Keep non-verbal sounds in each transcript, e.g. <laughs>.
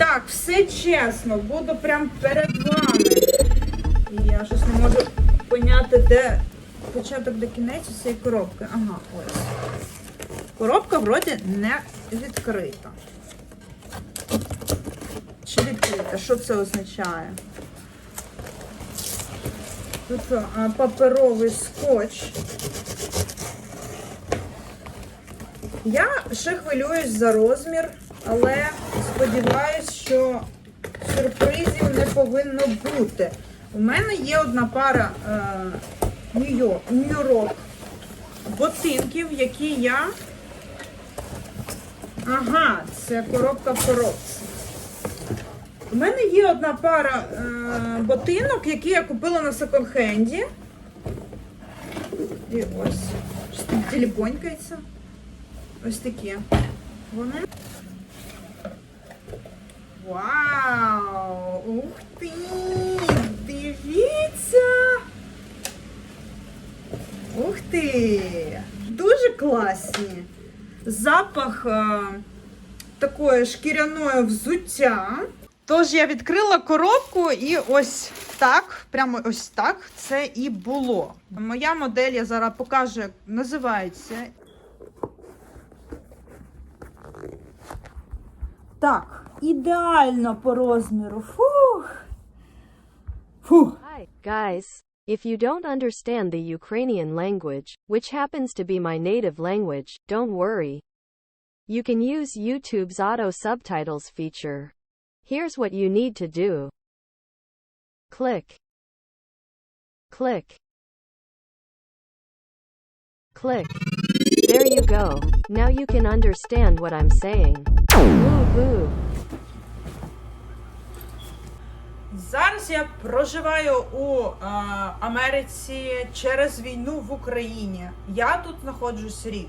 Так, все чесно, буду прям перед вами. І я щось не можу поняти, де початок де кінець у цієї коробки. Ага, ось. Коробка вроді не відкрита. Чи відкрита? Що це означає? Тут а, паперовий скотч. Я ще хвилююсь за розмір, але сподіваюсь, що сюрпризів не повинно бути. У мене є одна пара е, Нью-Йорк, Нью-Йорк ботинків, які я. Ага, це коробка в коробці. У мене є одна пара е, ботинок, які я купила на секонд-хенді. І ось. Щось там телепонькається. Ось такі. Вони. Вау! Ух ти! Дивіться! Ух ти! Дуже класні. Запах е, такої шкіряної взуття. Тож я відкрила коробку і ось так, прямо ось так це і було. Моя модель я зараз покажу, як називається. Так, ідеально по розміру. Фух. Фух. Hi, guys. If you don't understand the Ukrainian language, which happens to be my native language, don't worry. You can use YouTube's auto subtitles feature. Here's what you need to do. Click. Click. Click. There you go. Now you can understand what I'm saying. Woo hoo. Зараз я проживаю у е, Америці через війну в Україні. Я тут знаходжусь рік.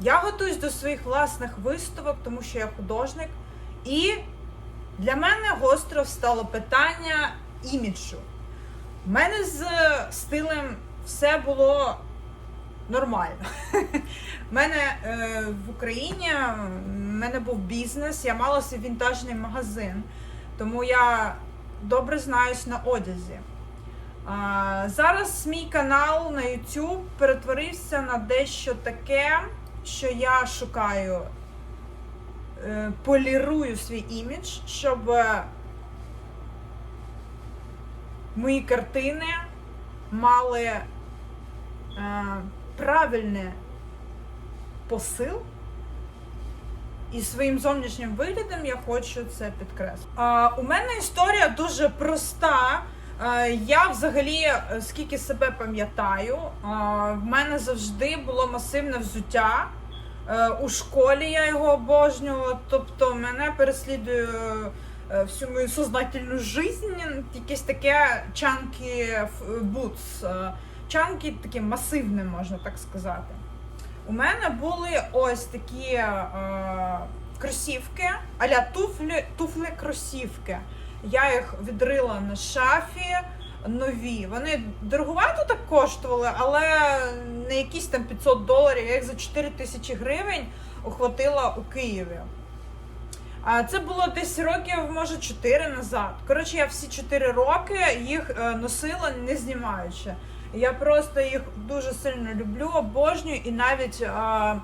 Я готуюсь до своїх власних виставок, тому що я художник. І для мене гостро встало питання іміджу. У мене з стилем все було нормально. <laughs> У мене е, в Україні в мене був бізнес, я мала свій вінтажний магазин, тому я добре знаюсь на одязі. А, зараз мій канал на YouTube перетворився на дещо таке, що я шукаю, е, полірую свій імідж, щоб е, мої картини мали е, правильний посил. І своїм зовнішнім виглядом я хочу це підкреслити. У мене історія дуже проста. Я взагалі, е, скільки себе пам'ятаю, в мене завжди було масивне взуття. Е, У школі я його обожнювала. Тобто мене переслідує е, всю мою сознательну життя якесь таке чанки бутс. Чанки таке масивне, можна так сказати. У мене були ось такі е, кросівки, аля туфлі, туфлі кросівки. Я їх відрила на шафі нові. Вони дороговато так коштували, але не якісь там 500 доларів. Я їх за 4 тисячі гривень ухватила у Києві. А це було десь років, може, 4 назад. Коротше, я всі 4 роки їх е, носила, не знімаючи. Я просто їх дуже сильно люблю, обожнюю і навіть а,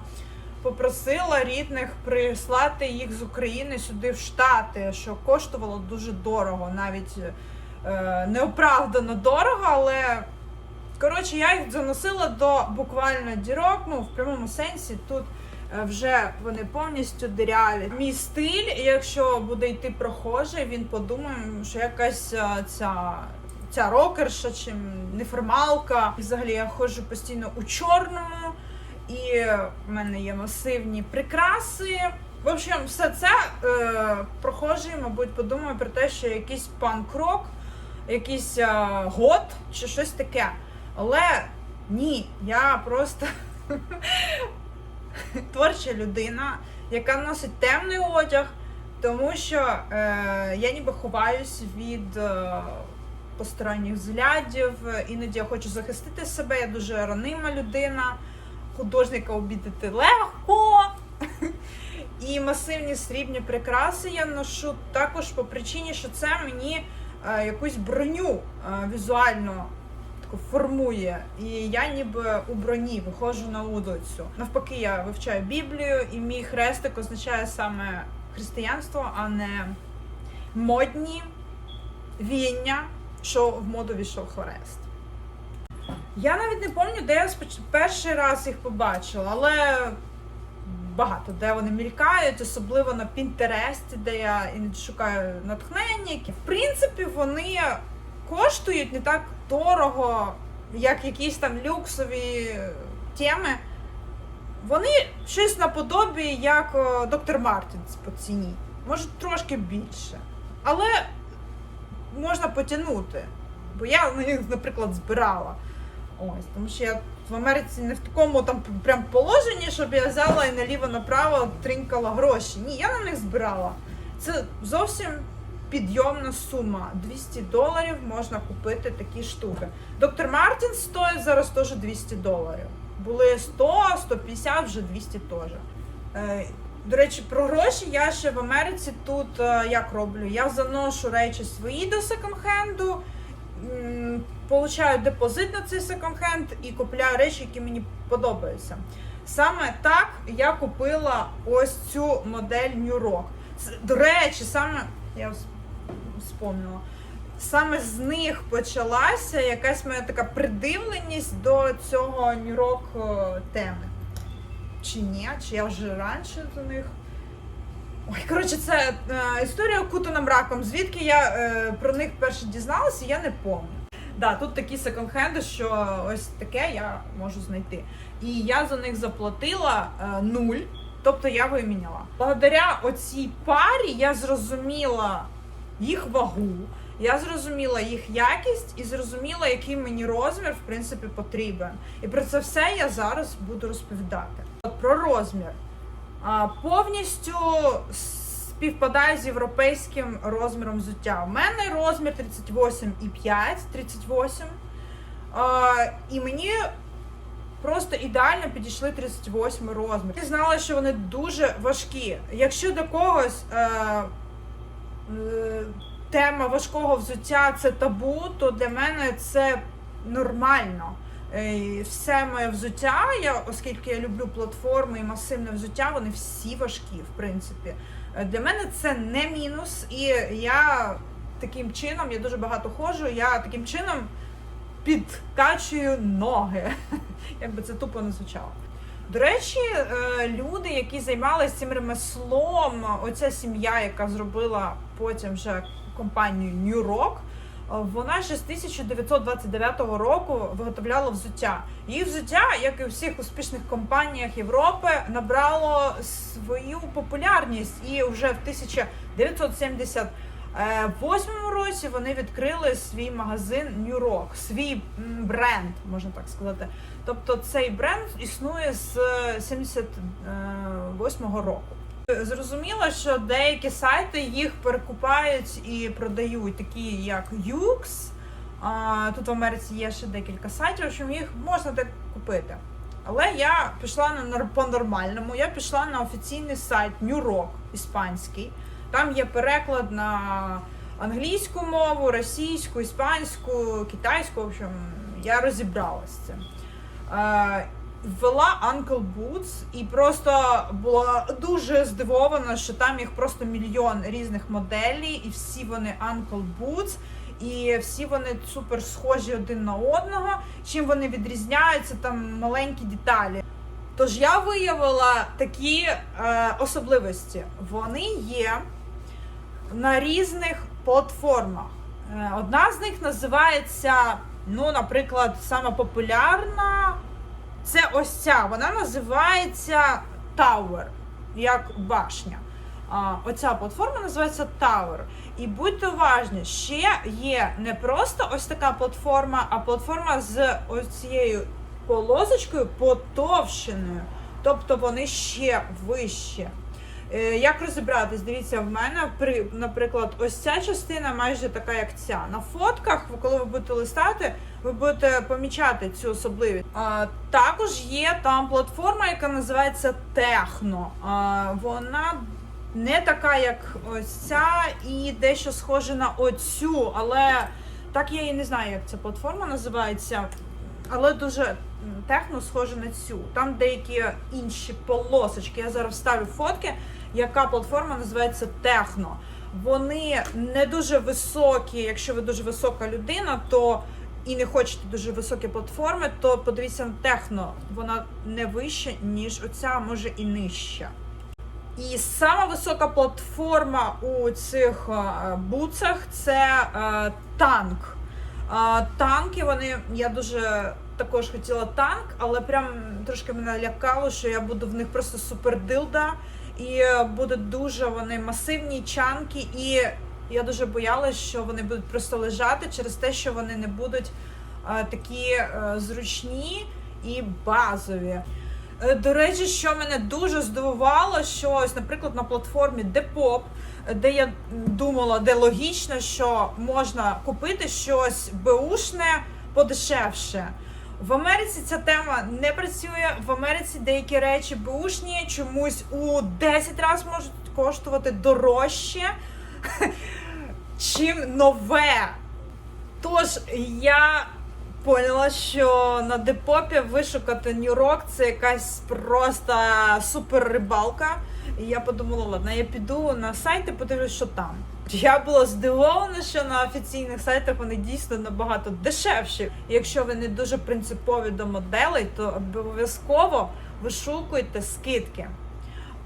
попросила рідних прислати їх з України сюди в Штати, що коштувало дуже дорого, навіть е, неоправдано дорого, але коротше я їх заносила до буквально дірок, ну в прямому сенсі тут. е, Вже вони повністю диряві. Мій стиль, якщо буде йти прохожий, він подумає, що якась е, ця ця рокерша чи неформалка. І взагалі я ходжу постійно у чорному, і в мене є масивні прикраси. В общем, все це е, прохожий, мабуть, подумає про те, що якийсь панк-рок, якийсь е, гот чи щось таке. Але ні, я просто <laughs> творча людина, яка носить темний одяг, тому що е, я ніби ховаюсь від. Е, посторонніх взглядів. Іноді я хочу захистити себе, я дуже ранима людина, художника обідати легко. <laughs> І масивні срібні прикраси я ношу також по причині, що це мені е, якусь броню е, візуально формує. І я ніби у броні виходжу на вулицю. Навпаки, я вивчаю Біблію, і мій хрестик означає саме християнство, а не модні віяння, що в моду війшов хрест. Я навіть не пам'ятаю, де я перший раз їх побачила, але багато де вони мількають, особливо на Пінтересті, де я шукаю натхнення. В принципі, вони коштують не так дорого, як якісь там люксові теми. Вони щось наподобі, як доктор Мартінс по ціні. Може, трошки більше. Але можна потягнути. Бо я на них, наприклад, збирала. Ось, тому що я в Америці не в такому там прям положенні, щоб я взяла і наліво-направо тринкала гроші. Ні, я на них збирала. Це зовсім підйомна сума. 200 доларів можна купити такі штуки. Доктор Мартін стоїть зараз теж 200 доларів. Були 100, 150, вже 200 теж. До речі, про гроші я ще в Америці тут е, як роблю? Я заношу речі свої до секонд-хенду, получаю депозит на цей секонд-хенд і купляю речі, які мені подобаються. Саме так я купила ось цю модель New Rock. До речі, саме я вспомнила. Саме з них почалася якась моя така придивленість до цього New Rock е, теми. Чи ні? Чи я вже раніше до них? Ой, коротше, це е, історія окутана мраком. Звідки я е, про них перше дізналася, я не пам'ятаю. Да, тут такі секонд-хенди, що ось таке я можу знайти. І я за них заплатила е, нуль, тобто я виміняла. Благодаря оцій парі я зрозуміла їх вагу, я зрозуміла їх якість і зрозуміла, який мені розмір в принципі потрібен. І про це все я зараз буду розповідати. Про розмір. Повністю співпадає з європейським розміром взуття. У мене розмір 38,5, 38. І мені просто ідеально підійшли 38 розмір. Я знала, що вони дуже важкі. Якщо до когось е, е, тема важкого взуття це табу, то для мене це нормально. Е, Все моє взуття, я, оскільки я люблю платформи і масивне взуття, вони всі важкі, в принципі. Е, Для мене це не мінус, і я таким чином, я дуже багато ходжу, я таким чином підкачую ноги. <laughs> Як би це тупо не звучало. До речі, е, люди, які займалися цим ремеслом, оця сім'я, яка зробила потім вже компанію New Rock, вона ще з 1929 року виготовляла взуття. Її взуття, як і у всіх успішних компаніях Європи, набрало свою популярність, і вже в 1978 році вони відкрили свій магазин New Rock, свій бренд, можна так сказати. Тобто цей бренд існує з 78-го року. Зрозуміло, що деякі сайти їх перекупають і продають, такі як. А, Тут в Америці є ще декілька сайтів, що їх можна так купити. Але я пішла на по-нормальному. Я пішла на офіційний сайт New Rock іспанський. Там є переклад на англійську мову, російську, іспанську, китайську. В общем, я розібралася з цим. Ввела Uncle Boots і просто була дуже здивована, що там їх просто мільйон різних моделей, і всі вони Uncle Boots, і всі вони супер схожі один на одного. Чим вони відрізняються, там маленькі деталі. Тож я виявила такі е, особливості. Вони є на різних платформах. Е, Одна з них називається, ну, наприклад, сама популярна. Це ось ця. Вона називається Tower, як башня. Оця платформа називається Tower. І будьте уважні, ще є не просто ось така платформа, а платформа з ось цією полосочкою потовщеною. Тобто вони ще вище. Е, Як розібратись? Дивіться, в мене при, наприклад, ось ця частина майже така, як ця. На фотках, коли ви будете листати, ви будете помічати цю особливість. А, також є там платформа, яка називається Техно. Вона не така, як ось ця, і дещо схожа на оцю, але так я і не знаю, як ця платформа називається. Але дуже техно схоже на цю. Там деякі інші полосочки. Я зараз ставлю фотки, яка платформа називається Техно. Вони не дуже високі. Якщо ви дуже висока людина, то і не хочете дуже високі платформи, то подивіться на техно. Вона не вища, ніж оця, може і нижча. І сама висока платформа у цих е, буцах це е, танк. Е, танки, вони. Я дуже також хотіла танк, але прям трошки мене лякало, що я буду в них просто супердилда. І е, будуть дуже вони масивні чанки, і я дуже боялась, що вони будуть просто лежати через те, що вони не будуть е, такі е, зручні і базові. Е, До речі, що мене дуже здивувало, що ось, наприклад, на платформі Depop, де я думала, де логічно, що можна купити щось беушне подешевше. В Америці ця тема не працює. В Америці деякі речі беушні чомусь у 10 разів можуть коштувати дорожче, чим нове. Тож я поняла, що на депопі вишукати Нью-Рок це якась просто супер рибалка. І я подумала, ладно, я піду на сайт і подивлюсь, що там. Я була здивована, що на офіційних сайтах вони дійсно набагато дешевші. Якщо ви не дуже принципові до моделей, то обов'язково вишукуйте скидки.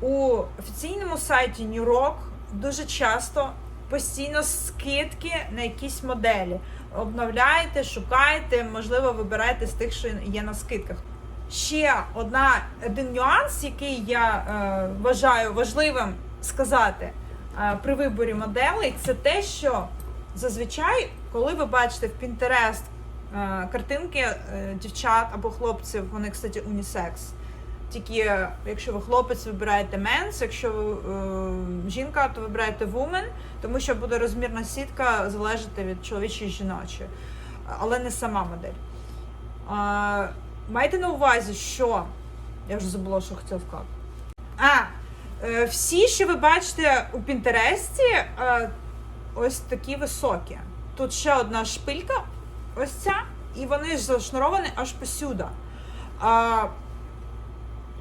У офіційному сайті New Rock дуже часто постійно скидки на якісь моделі. Обновляєте, шукаєте, можливо, вибираєте з тих, що є на скидках. Ще одна один нюанс, який я е, вважаю важливим сказати е, при виборі моделей, це те, що зазвичай, коли ви бачите в е, картинки е, дівчат або хлопців, вони, кстати, унісекс. Тільки е, якщо ви хлопець, вибираєте менс, якщо ви е, жінка, то вибираєте woman, тому що буде розмірна сітка залежати від чоловічої і жіночої, але не сама модель. А, майте на увазі, що я вже забула, що хотіла сказати. А, е, всі, що ви бачите у Пінтересті, е, ось такі високі. Тут ще одна шпилька, ось ця, і вони зашнуровані аж посюди. А,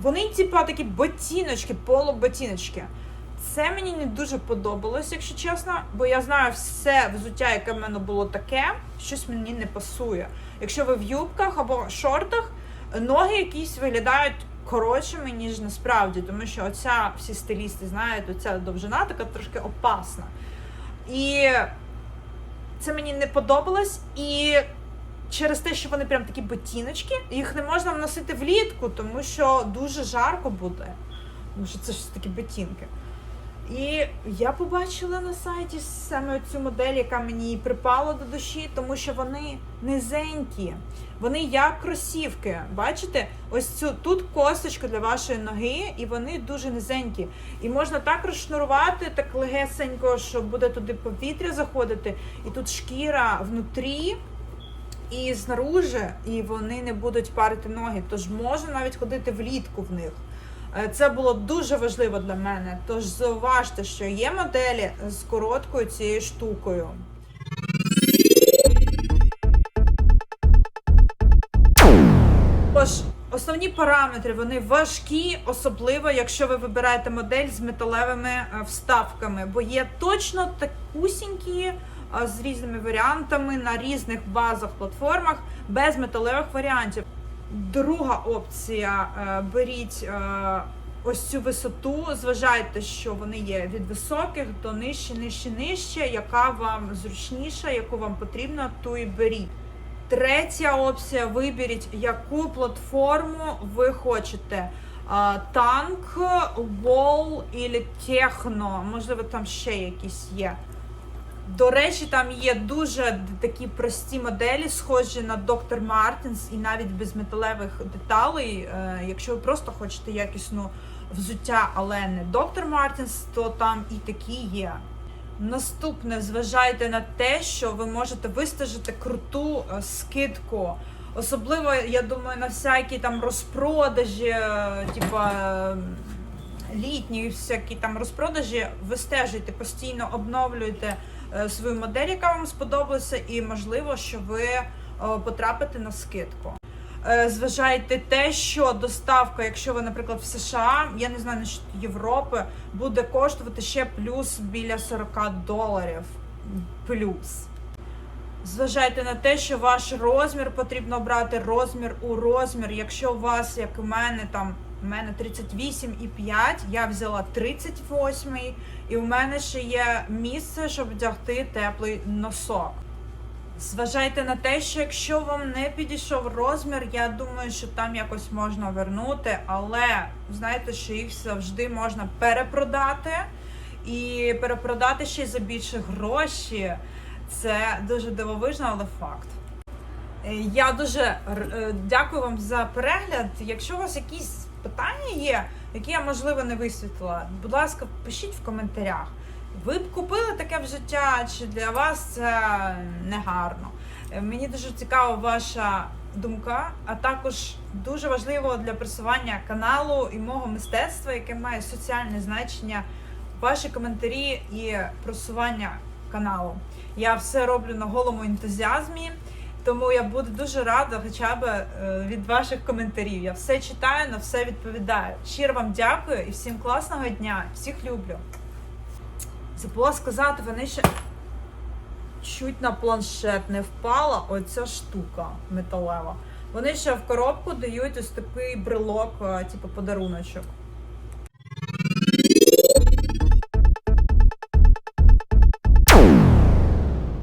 вони, типа, такі ботиночки, полуботиночки. Це мені не дуже подобалось, якщо чесно, бо я знаю все взуття, яке в мене було таке, щось мені не пасує. Якщо ви в юбках або шортах, ноги якісь виглядають коротшими, ніж насправді, тому що оця всі стилісти знають, оця довжина така трошки опасна. І це мені не подобалось. І через те, що вони прям такі ботиночки, їх не можна носити влітку, тому що дуже жарко буде. Тому що це ж такі ботинки. І я побачила на сайті саме цю модель, яка мені припала до душі, тому що вони низенькі, вони як кросівки. Бачите, ось цю тут косточка для вашої ноги, і вони дуже низенькі. І можна так розшнурувати, так легесенько, що буде туди повітря заходити, і тут шкіра внутрі. І знаружи, і вони не будуть парити ноги, тож можна навіть ходити влітку в них. Е, Це було дуже важливо для мене. Тож зауважте, що є моделі з короткою цією штукою. Тож, основні параметри вони важкі, особливо якщо ви вибираєте модель з металевими е, вставками, бо є точно такусінькі з різними варіантами на різних базах платформах без металевих варіантів. Друга опція е, беріть е, ось цю висоту. Зважайте, що вони є від високих до нижче, нижче, нижче, яка вам зручніша, яку вам потрібно, ту і беріть. Третя опція: виберіть, яку платформу ви хочете. Танк, Wall і Техно. Можливо, там ще якісь є. До речі, там є дуже такі прості моделі, схожі на Dr. Martens і навіть без металевих деталей. Е, Якщо ви просто хочете якісну взуття, але не Dr. Martens, то там і такі є. Наступне, зважайте на те, що ви можете вистежити круту е, скидку. Особливо, я думаю, на всякі там розпродажі, е, типа е, літні всякі там розпродажі, ви стежуйте, постійно обновлюйте е, свою модель, яка вам сподобалася, і можливо, що ви е, потрапите на скидку. Е, Зважайте те, що доставка, якщо ви, наприклад, в США, я не знаю насчет Європи, буде коштувати ще плюс біля 40 доларів. Плюс. Зважайте на те, що ваш розмір потрібно брати розмір у розмір. Якщо у вас, як у мене, там у мене 38,5, я взяла 38, і у мене ще є місце, щоб вдягти теплий носок. Зважайте на те, що якщо вам не підійшов розмір, я думаю, що там якось можна вернути, але знаєте, що їх завжди можна перепродати і перепродати ще й за більше гроші. Це дуже дивовижно, але факт. Е, Я дуже е, дякую вам за перегляд. Якщо у вас якісь питання є, які я можливо не висвітлила, будь ласка, пишіть в коментарях. Ви б купили таке в життя, чи для вас це негарно? Е, Мені дуже цікава ваша думка, а також дуже важливо для просування каналу і мого мистецтва, яке має соціальне значення, ваші коментарі і просування каналу. Я все роблю на голому ентузіазмі, тому я буду дуже рада хоча б е, від ваших коментарів. Я все читаю, на все відповідаю. Щиро вам дякую і всім класного дня. Всіх люблю. Забула сказати, вони ще чуть на планшет не впала оця штука металева. Вони ще в коробку дають ось такий брелок, е, типу подаруночок.